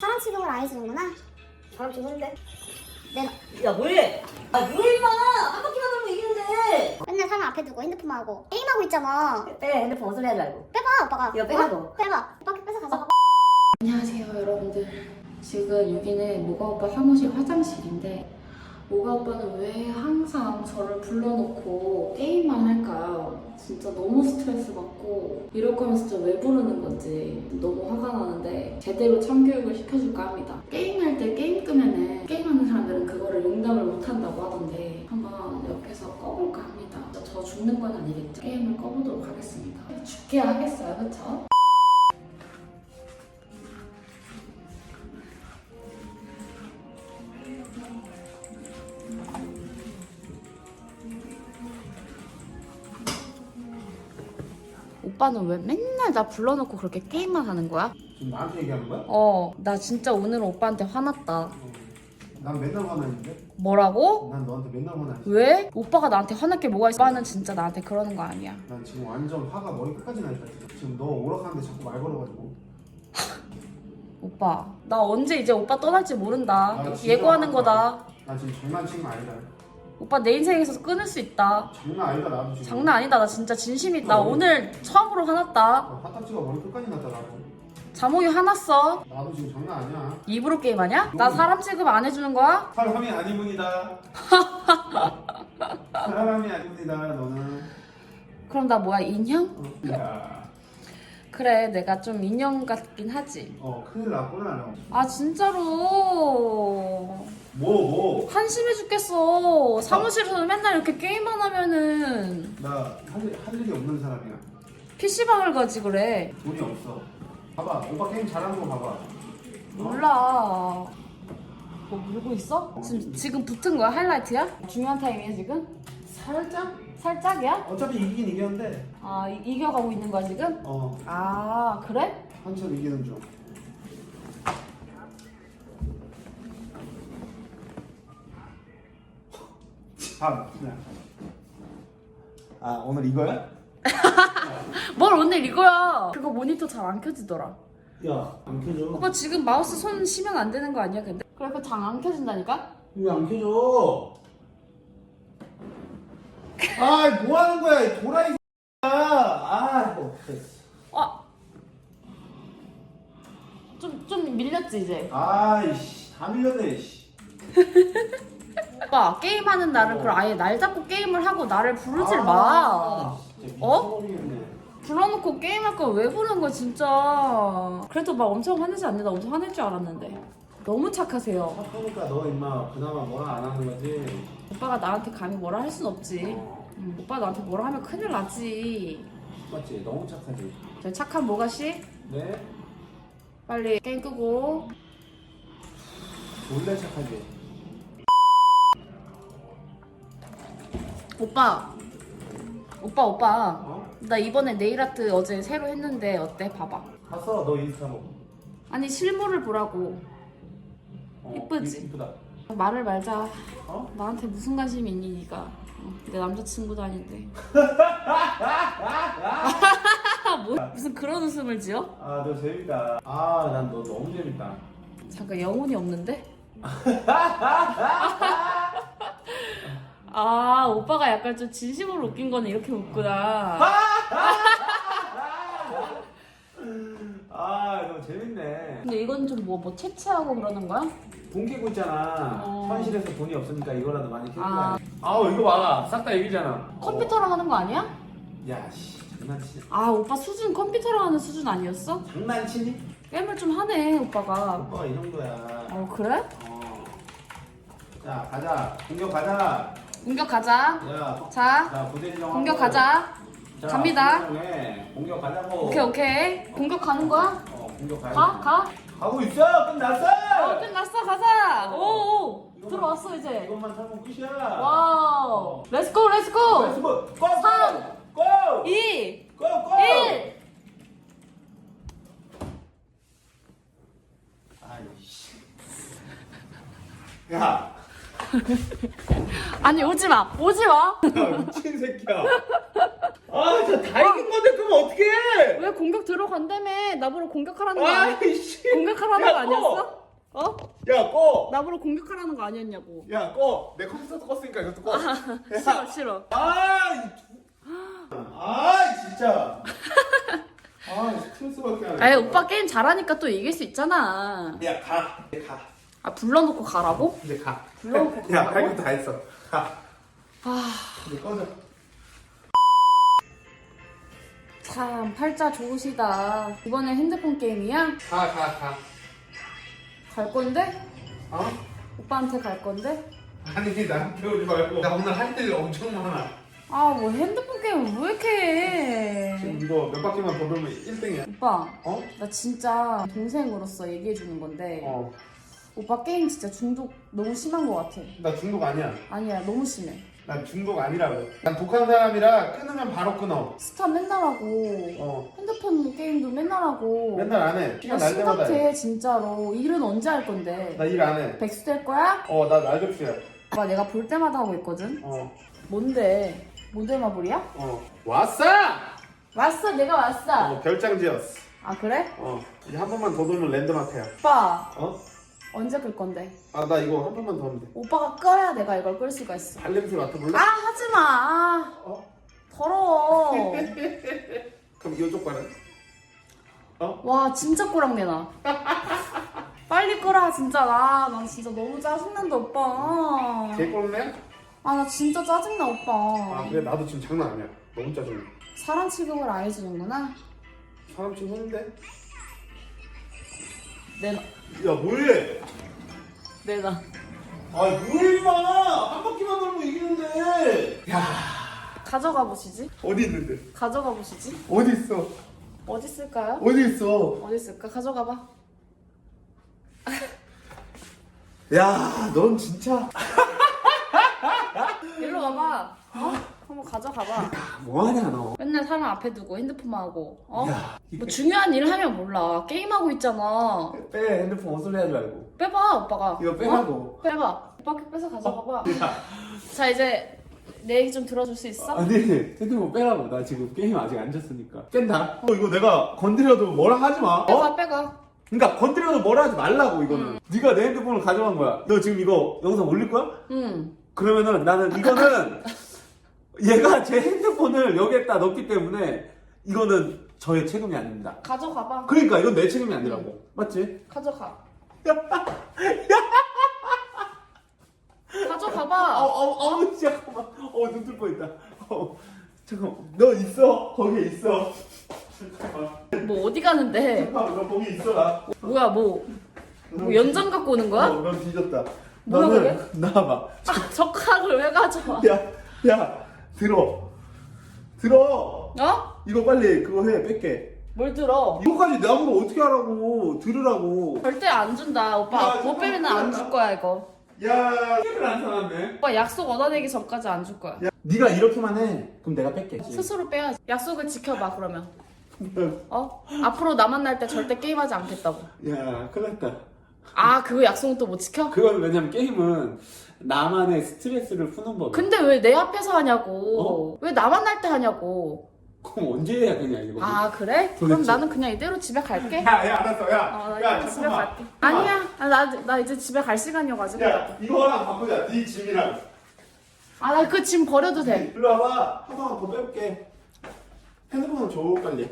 사람 취급을 안 해주는구나. 사람 죽는데? 내가 야 뭐해? 아 뭐해 임마! 한 바퀴만 돌면 이기는데! 맨날 사람 앞에 두고 핸드폰만 하고 게임하고 있잖아. 빼 핸드폰 어디서 해야 알고 빼봐 오빠가. 이거 빼라고. 어? 빼봐. 오빠 뺏어 가자. 안녕하세요 여러분들 지금 여기는 모가 오빠 사무실 화장실인데 모가 오빠는 왜 항상 저를 불러놓고 게임만 할까요? 진짜 너무 스트레스 받고 이럴 거면 진짜 왜 부르는 건지 너무 화가 나는데 제대로 참교육을 시켜줄까 합니다 게임할 때 게임 끄면은 게임하는 사람들은 그거를 용납을 못한다고 하던데 한번 옆에서 꺼볼까 합니다 저 죽는 건 아니겠죠? 게임을 꺼보도록 하겠습니다 죽게 하겠어요 그쵸? 오빠는 왜 맨날 나 불러놓고 그렇게 게임만 하는 거야? 지금 나한테 얘기하는 거야? 어, 나 진짜 오늘 오빠한테 화났다. 난 맨날 화나는데? 뭐라고? 난 너한테 맨날 화나지 왜? 오빠가 나한테 화날 게 뭐가 있어? 오빠는 진짜 나한테 그러는 거 아니야. 난 지금 완전 화가 머리 끝까지 나니까 지금. 지금 너 오락하는데 자꾸 말 걸어가지고 오빠, 나 언제 이제 오빠 떠날지 모른다. 아, 진짜 예고하는. 거다. 난 지금 장난치는 거 아니다 오빠 내 인생에서 끊을 수 있다. 장난 아니다 나도 지금 장난 아니다. 나 진짜 진심이. 나 오늘 처음으로 화났다. 어, 화딱지가 머리 끝까지 났다 나도 자몽이 화났어. 나도 지금 장난 아니야 입으로 게임하냐? 나 사람 취급 안 해주는 거야? 사람이 아니문이다 사람이 아닙니다 너는 그럼 나 뭐야 인형? 어, 야. 그래 내가 좀 인형 같긴 하지. 어 큰일 났구나 너. 아 진짜로 뭐 뭐? 한심해 죽겠어. 사무실에서 맨날 이렇게 게임만 하면은 나할 할 일이 없는 사람이야 PC방을 가지 그래. 돈이 없어 봐봐 오빠 게임 잘하는 거 봐봐 몰라. 뭐 물고 있어? 지금 지금 붙은 거야? 하이라이트야? 중요한 타임이야 지금? 살짝? 살짝이야? 어차피 이기긴 이겼는데 아 이- 이겨가고 있는 거야 지금? 어 아 그래? 한참 이기는 중 밥. 아 오늘 이거야? 뭘 오늘 이거야? 그거 모니터 잘 안 켜지더라. 야안 켜져 오빠 지금 마우스 손 쉬면 안 되는 거 아니야 근데? 그래 그거 장안 켜진다니까? 왜 안 켜져? 아, 뭐 하는 거야, 이 도라이 아, 뭐, 됐어. 아. 좀, 좀 밀렸지, 이제? 아이씨, 다 밀렸네, 씨. 오빠, 게임하는 나를 그럼 아예 날 잡고 게임을 하고 나를 부르질 아, 마. 어? 불러놓고 게임할 거왜 부르는 거야, 진짜. 그래도 막 엄청 화내지 않는데 나 엄청 화낼 줄 알았는데. 너무 착하세요. 착하니까 너 임마 그나마 뭐라 안 하는 거지. 오빠가 나한테 감히 뭐라 할 순 없지. 어, 응, 오빠 나한테 뭐라 하면 큰일 나지. 맞지? 너무 착하지. 저 착한 모가씨, 네? 빨리 게임 끄고. 원래 착하지. 오빠. 오빠, 오빠. 어? 나 이번에 네일 아트 어제 새로 했는데 어때? 봐봐. 봤어, 너 인스타 보고. 아니 실물을 보라고. 어, 이쁘지? 이- 이쁘다. 말을 말자. 어? 나한테 무슨 관심이 있니 니가? 어, 내 남자친구도 아닌데. 뭐, 무슨 그런 웃음을 지어? 아, 너 재밌다. 아, 난 너 너무 재밌다. 잠깐 영혼이 없는데? 아 오빠가 약간 좀 진심으로 웃긴 거는 이렇게 웃구나. 아, 너 재밌네. 근데 이건 좀 뭐 뭐 채취하고 그러는 거야? 돈 깨고 있잖아. 어. 현실에서 돈이 없으니까 이거라도 많이 캐는 아. 아우, 이거 봐라. 싹 다 얘기잖아. 컴퓨터로 하는 거 아니야? 야, 씨, 장난치냐? 아 오빠 수준 컴퓨터로 하는 수준 아니었어? 장난치니? 게임을 좀 하네 오빠가. 오빠가 이 정도야. 어 그래? 어. 자, 가자. 공격 가자. 공격 가자. 야, 자 자. 공격 가자. 자, 갑니다. 공격 가자고. 오케이 오케이. 공격 가는 거야? 어, 공격 가야 가 가. 가고 있어. 끝났어. 어 끝났어 가자. 오오 들어왔어 이제. 이것만 살면 끝이야. 와우. 렛츠고 렛츠고. 렛츠고. 고! 삼. 고! 2 고! 고! 1 아이씨. 야, 아니 오지 마 오지 마. 야 미친 새끼야. 아, 진짜 다 이긴 건데 그럼 어떻게 해? 왜 공격 들어간다며? 나보러 공격하라는 거 아니? 아이씨. 공격하라는 야, 거 아니었어? 어? 야, 꺼. 나보러 공격하라는 거 아니었냐고. 야, 꺼. 내 컴퓨터도 껐으니까 이것도 꺼. 싫어 싫어. 아, 이... 아, 진짜. 아, 스트레스밖에 안 아이 오빠 게임 잘하니까 또 이길 수 있잖아. 야, 가. 가. 아 불러놓고 가라고? 이제 가. 불러놓고 야, 가라고? 할거다 했어. 가. 아. 이제 꺼져. 참 팔자 좋으시다. 이번에 핸드폰 게임이야? 가, 가, 가. 갈 건데? 어? 오빠한테 갈 건데? 아니, 나한테 오지 말고. 나 오늘 할 일이 엄청 많아. 아 뭐 핸드폰 게임 왜 이렇게 해? 지금 이거 몇 바퀴만 더 돌면 1등이야. 오빠 어? 나 진짜 동생으로서 얘기해 주는 건데 어. 오빠 게임 진짜 중독 너무 심한 것 같아. 나 중독 아니야. 아니야 너무 심해. 난 중독 아니라고. 난 독한 사람이라 끊으면 바로 끊어. 스타 맨날 하고 어. 핸드폰 게임도 맨날 하고 맨날 안 해. 나 시간 날 때마다 해. 심각해 진짜로 일은 언제 할 건데? 나 일 안 해. 백수 될 거야? 어, 나 날접시야. 오빠 내가 볼 때마다 하고 있거든. 어. 뭔데? 모델 마블이야? 어. 왔어! 왔어 내가 왔어. 어, 별장 지었어. 아 그래? 어. 이제 한 번만 더 돌면 랜드마크야. 오빠 어? 언제 끌 건데? 아, 나 이거 한 번만 더 하면 돼. 오빠가 끌어야 내가 이걸 끌 수가 있어. 발냄새 맡아볼래? 아 하지 마. 아, 어? 더러워. 그럼 이쪽 봐라. 어? 와 진짜 꼬랑내 나. 빨리 끌어 진짜 나. 난 진짜 너무 짜증난다 오빠. 개꼴네? 아나 진짜 짜증나 아, 오빠. 그래. 나도 지금 장난 아니야. 너무 짜증나. 사랑 취급을 안 해주는구나. 사람 지금 했는데? 내놔 야, 뭐해? 내놔. 아, 뭐해, 임마! 한 바퀴만 돌면 이기는데! 야, 가져가 보시지. 어디 있는데? 가져가 보시지. 어디 있어? 어디 있을까요? 어디 있어? 어디 있을까? 가져가 봐. 야, 넌 진짜. 일로 와봐. 어? 한번 가져가 봐. 뭐하냐, 너? 맨날 사람 앞에 두고 핸드폰만 하고. 어? 야, 뭐 중요한 일 하면 몰라. 게임하고 있잖아. 빼, 핸드폰 헛소리 하지 말고. 빼봐 오빠가. 이거 어? 빼라고. 빼봐. 오빠 게 빼서 가져가 봐. 야, 자 이제 내 얘기 좀 들어줄 수 있어? 아니 핸드폰 빼라고 나 지금 게임 아직 안 졌으니까 뺀다. 어, 이거 내가 건드려도 뭐라 하지 마. 어? 빼가 빼가. 그러니까 건드려도 뭐라 하지 말라고, 이거는. 네가 내 핸드폰을 가져간 거야. 너 지금 이거 영상 올릴 거야? 응. 그러면은 나는 이거는 얘가 제 핸드폰을 여기에다 넣기 때문에 이거는 저의 책임이 아닙니다. 가져가 봐. 그러니까 이건 내 책임이 아니라고. 맞지? 가져가. 가져가 어, 봐. 어, 어, 잠깐만. 어, 눈뜰 뻔했다. 어, 잠깐만. 너 있어. 거기 있어. 잠깐만. 뭐 어디 가는데? 잠깐만, 너 거기 있어라. 뭐야 뭐, 뭐 연장 갖고 오는 거야? 어, 넌 뒤졌다. 뭐야, 나와봐. 아, 젓가락을 왜 가져와? 야, 야, 들어. 들어. 어? 이거 빨리 그거 해, 뺄게. 뭘 들어? 이거까지 나보고 어떻게 하라고. 들으라고. 절대 안 준다 오빠. 야, 못 빼면 안 줄 거야 이거. 야, 깨를 안 사놨네. 오빠 약속 얻어내기 전까지 안 줄 거야. 야, 네가 이렇게만 해. 그럼 내가 뺄게. 스스로 빼야지. 약속을 지켜봐 그러면. 어? 앞으로 나 만날 때 절대 게임하지 않겠다고. 야 큰일 났다 아 그거 약속은 또 못 지켜? 그건 왜냐면 게임은 나만의 스트레스를 푸는 법이야 근데 왜 내 앞에서 하냐고. 왜 나 만 날 때 하냐고. 그럼 언제 해야 되냐 이거 아 그래? 그럼 도대체. 나는 그냥 이대로 집에 갈게. 야, 야, 알았어. 야, 어, 나 야, 이대로 집에 잠깐만. 갈게. 아니야. 아, 나, 나 이제 집에 갈 시간이어가지고. 야, 이거랑 바꾸자. 네 짐이랑. 아, 나 그 짐 버려도 돼. 일로 와봐. 하나만 더 빼볼게. 핸드폰은 줘, 빨리.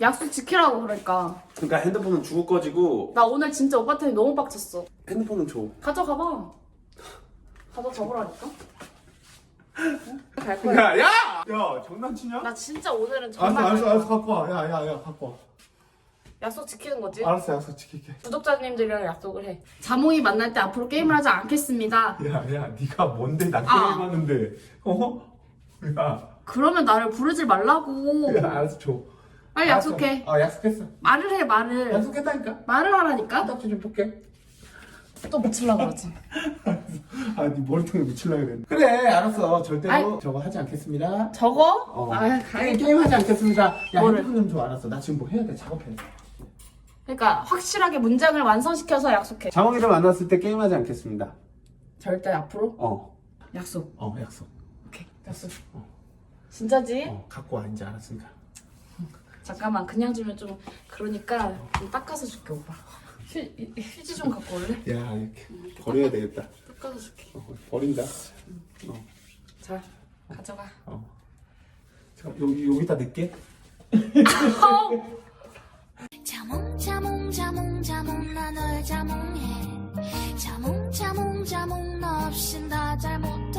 약속 지키라고 그러니까. 그러니까 핸드폰은 주고 꺼지고 나 오늘 진짜 오빠 때문에 너무 빡쳤어. 핸드폰은 줘 가져가봐. 가져가 보라니까. 응? 갈 거야. 야, 야! 야, 장난치냐? 나 진짜 오늘은 알았어, 정말 알았어, 갈 알았어. 거야. 갖고 와. 야, 야, 야, 갖고 와. 약속 지키는 거지. 알았어, 알았어. 지킬게. 구독자님들이랑 약속을 해. 자몽이 만날 때 앞으로 게임을 하지 않겠습니다. 야, 야, 네가 뭔데 나 아. 게임하는데. 어? 야, 그러면 나를 부르지 말라고. 야, 알았어, 줘. 빨리 알았어. 약속해. 어, 약속했어. 말을 해, 말을. 약속했다니까. 말을 하라니까? 딱지 좀 볼게. 또 묻히려고 그러지. 아, 네 머리통에 묻힐라 그랬네. 그래, 알았어. 절대로 아이. 저거 하지 않겠습니다. 저거? 어. 아, 게임, 가 게임 하지 않겠습니다. 야, 뭐를? 핸드폰 좀 줘, 알았어. 나 지금 뭐 해야 돼, 작업해. 그러니까 확실하게 문장을 완성시켜서 약속해. 장원이를 만났을 때 게임 하지 않겠습니다 절대 앞으로 어 약속. 어, 약속 오케이. 약속. 진짜지? 어, 갖고 와 이제 알았으니까. 잠깐만 그냥 주면 좀 그러니까 좀 닦아서 줄게 오빠 휴, 이- 휴지 좀 갖고 올래? 야 이렇게 버려야 되겠다. 닦아서 줄게 어, 버린다. 자 가져가 어. 잠깐 여기 여기다 넣게. 자몽 자몽 자몽 자몽 나 널 자몽해 자몽 자몽 자몽 너 없인 다 잘못